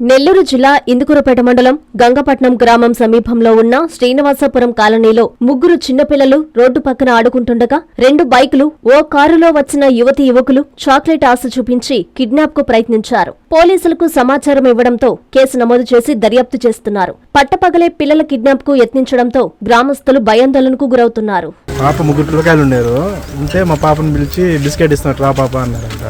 నెల్లూరు జిల్లా ఇందుకూరుపేట మండలం గంగపట్నం గ్రామం సమీపంలో ఉన్న శ్రీనివాసపురం కాలనీలో ముగ్గురు చిన్నపిల్లలు రోడ్డు పక్కన ఆడుకుంటుండగా రెండు బైకులు ఓ కారులో వచ్చిన యువతి యువకులు చాక్లెట్ ఆశ చూపించి కిడ్నాప్కు ప్రయత్నించారు. పోలీసులకు సమాచారం ఇవ్వడంతో కేసు నమోదు చేసి దర్యాప్తు చేస్తున్నారు. పట్టపగలే పిల్లల కిడ్నాప్కు యత్నించడంతో గ్రామస్తులు భయాందోళనకు గురవుతున్నారు. పాప ముగ్గురు పిల్లకాయలు ఉన్నారు. ఉంటే మా పాపను పిలిచి బిస్కెట్ ఇస్తున్నట్టు రా పాప అన్నారంట.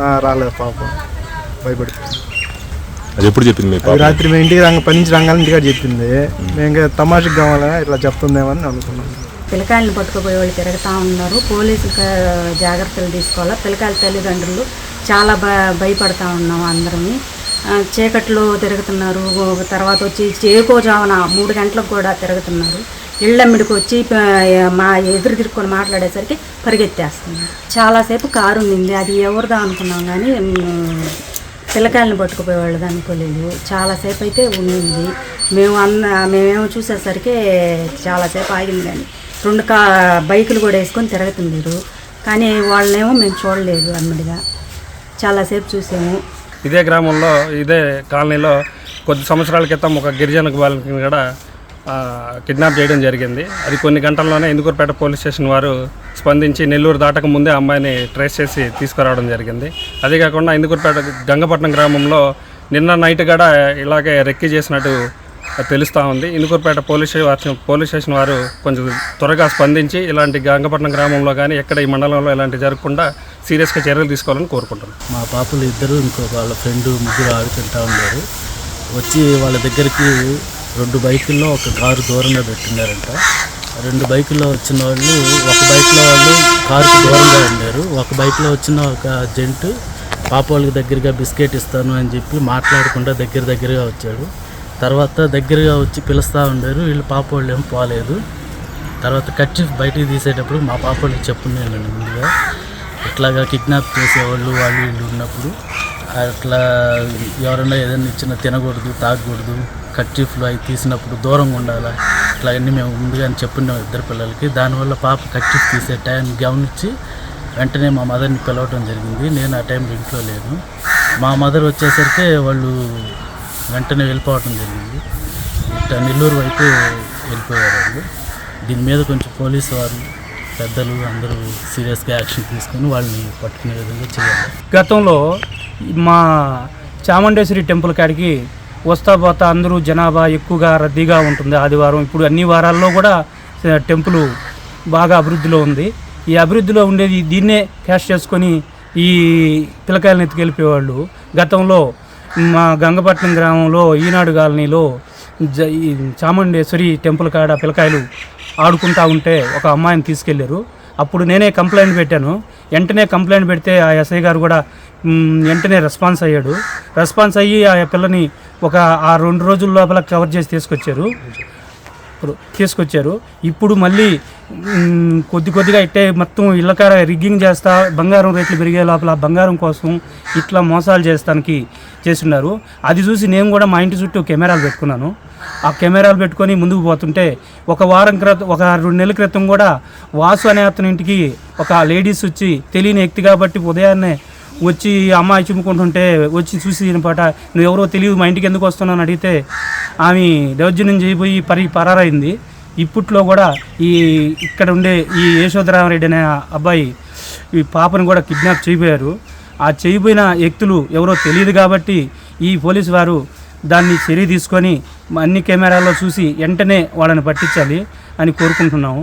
ఆ, రాలేదు పాప. భయపడి అది ఎప్పుడు చెప్పింది మీ పాప? రాత్రి మేము ఇంటికి రంగ పని నుంచి రంగాల ఇంటికాడ చెప్పింది. మేము ఇంకా తమాషకు కావాలా? ఇట్లా చెప్తుందేమని అనుకున్నాం. పిల్లకాయలను పట్టుకుపోయే వాళ్ళు తిరుగుతూ ఉన్నారు. పోలీసులు క- జాగ్రత్తలు తీసుకోవాలా? పిల్లకాయల తల్లిదండ్రులు చాలా భ భయపడతా ఉన్నాం అందరమే ఆ, చీకట్లో తిరుగుతున్నారు. ఓ- తర్వాత వచ్చి చేకోజామున మూడు గంటలకు కూడా తిరుగుతున్నారు. ఇళ్ళమ్మిడికి వచ్చి ప- మా ఎదురు తిరుక్కొని మాట్లాడేసరికి పరిగెత్తేస్తున్నారు. చాలాసేపు కారు ఉండింది అది ఎవరిదా అనుకున్నాం కానీ మ్, పిల్లకాయలను పట్టుకుపోయేవాళ్ళు అనుకోలేదు. చాలాసేపు అయితే ఉండింది మేము అన్న మేమేమో చూసేసరికి చాలాసేపు ఆగింది కానీ రెండు కా బైకులు కూడా వేసుకొని తిరుగుతుండేరు. కానీ వాళ్ళనేమో మేము చూడలేదు అమ్మడిగా. చాలాసేపు చూసాము. ఇదే గ్రామంలో ఇదే కాలనీలో కొద్ది సంవత్సరాల క్రితం ఒక గిరిజన బాలికని కూడా కిడ్నాప్ చేయడం జరిగింది. అది కొన్ని గంటల్లోనే ఇందుకూరుపేట పోలీస్ స్టేషన్ వారు స్పందించి నెల్లూరు దాటక ముందే ఆ అమ్మాయిని ట్రేస్ చేసి తీసుకురావడం జరిగింది. అదే కాకుండా ఇందుకూరుపేట గంగపట్నం గ్రామంలో నిన్న నైట్ కూడా ఇలాగే రెక్కి చేసినట్టు తెలుస్తూ ఉంది. Indukurpet police station police station వారు కొంచెం త్వరగా స్పందించి ఇలాంటి గంగపట్నం గ్రామంలో కానీ ఎక్కడ ఈ మండలంలో ఇలాంటి జరగకుండా సీరియస్గా చర్యలు తీసుకోవాలని కోరుకుంటున్నాను మా పాపలు ఇద్దరు ఇంకో వాళ్ళ ఫ్రెండ్ ముగ్గురు ఆడుకుంటా ఉన్నారు. వచ్చి వాళ్ళ దగ్గరికి రెండు బైకుల్లో ఒక కారు దూరంగా పెట్టినారంట రెండు బైకుల్లో వచ్చిన వాళ్ళు ఒక బైక్లో వాళ్ళు కారుకు దూరంగా ఉండారు. ఒక బైక్లో వచ్చిన ఒక జెంట్ పాప వాళ్ళకి దగ్గరగా బిస్కెట్ ఇస్తాను అని చెప్పి మాట్లాడకుండా దగ్గర దగ్గరగా వచ్చాడు. తర్వాత దగ్గరగా వచ్చి పిలుస్తూ ఉండారు. వీళ్ళు పాప వాళ్ళు ఏం పోలేదు. తర్వాత కర్చీఫ్ బయటికి తీసేటప్పుడు మా పాప వాళ్ళకి చెప్పున్నాను ముందుగా. ఇట్లాగా కిడ్నాప్ చేసేవాళ్ళు వాళ్ళు వీళ్ళు ఉన్నప్పుడు. అట్లా ఎవరైనా ఏదైనా ఇచ్చిన తినకూడదు తాగకూడదు. కర్చీఫ్లు అవి తీసినప్పుడు దూరంగా ఉండాలా? అట్లా అన్నీ మేము ముందుగానే చెప్పున్నాం ఇద్దరు పిల్లలకి. దానివల్ల పాప కట్టి తీసే టైం గమనించి వెంటనే మా మదర్ని పిలవటం జరిగింది. నేను ఆ టైంలో ఇంట్లో లేను. మా మదర్ వచ్చేసరికి వాళ్ళు వెంటనే వెళ్ళిపోవటం జరిగింది. ఇట్లా నెల్లూరు వైపు వెళ్ళిపోయారు వాళ్ళు. దీని మీద కొంచెం పోలీసు వారు పెద్దలు అందరూ సీరియస్గా యాక్షన్ తీసుకొని వాళ్ళని పట్టుకునే విధంగా చేయాలి. గతంలో మా చాముండేశ్వరి టెంపుల్ కాడికి వస్తా పోతా అందరూ జనాభా ఎక్కువగా రద్దీగా ఉంటుంది ఆదివారం. ఇప్పుడు అన్ని వారాల్లో కూడా టెంపుల్ బాగా అభివృద్ధిలో ఉంది. ఈ అభివృద్ధిలో ఉండేది దీన్నే క్యాష్ చేసుకొని ఈ పిల్లకాయలను ఎత్తుకెళ్ళిపోయేవాళ్ళు. గతంలో మా గంగపట్నం గ్రామంలో ఈనాడు కాలనీలో జ ఈ చాముండేశ్వరి టెంపుల్ కాడ పిల్లకాయలు ఆడుకుంటా ఉంటే ఒక అమ్మాయిని తీసుకెళ్ళారు అప్పుడు నేనే కంప్లైంట్ పెట్టాను. వెంటనే కంప్లైంట్ పెడితే ఆ ఎస్ఐ గారు కూడా వెంటనే రెస్పాన్స్ అయ్యాడు. రెస్పాన్స్ అయ్యి ఆ పిల్లని ఒక ఆ రెండు రోజుల లోపల కవర్ చేసి తీసుకొచ్చారు. ఇప్పుడు తీసుకొచ్చారు. ఇప్పుడు మళ్ళీ కొద్ది కొద్దిగా ఇట్టే మొత్తం ఇళ్ళకార రిగ్గింగ్ చేస్తా బంగారం రేట్లు పెరిగే లోపల బంగారం కోసం ఇట్లా మోసాలు చేస్తానికి చేస్తున్నారు. అది చూసి నేను కూడా మా ఇంటి చుట్టూ కెమెరాలు పెట్టుకున్నాను. ఆ కెమెరాలు పెట్టుకొని ముందుకు పోతుంటే ఒక వారం క్రితం ఒక రెండు నెలల క్రితం కూడా వాసు అనే అతని ఇంటికి ఒక లేడీస్ వచ్చి తెలియని వ్యక్తి కాబట్టి ఉదయాన్నే వచ్చి అమ్మాయి చుమ్ముకుంటుంటే వచ్చి చూసి పాట నువ్వు ఎవరో తెలియదు మా ఇంటికి ఎందుకు వస్తున్నావు? అడిగితే ఆమె దౌర్జన్యం చేయబోయి పరి పరారైంది. ఇప్పట్లో కూడా ఈ ఇక్కడ ఉండే ఈ యశోధరామరెడ్డి అనే అబ్బాయి ఈ పాపను కూడా కిడ్నాప్ చేయబోయారు. ఆ చేయబోయిన వ్యక్తులు ఎవరో తెలియదు కాబట్టి ఈ పోలీసు వారు దాన్ని చర్య తీసుకొని అన్ని కెమెరాల్లో చూసి వెంటనే వాళ్ళని పట్టించాలి అని కోరుకుంటున్నాము.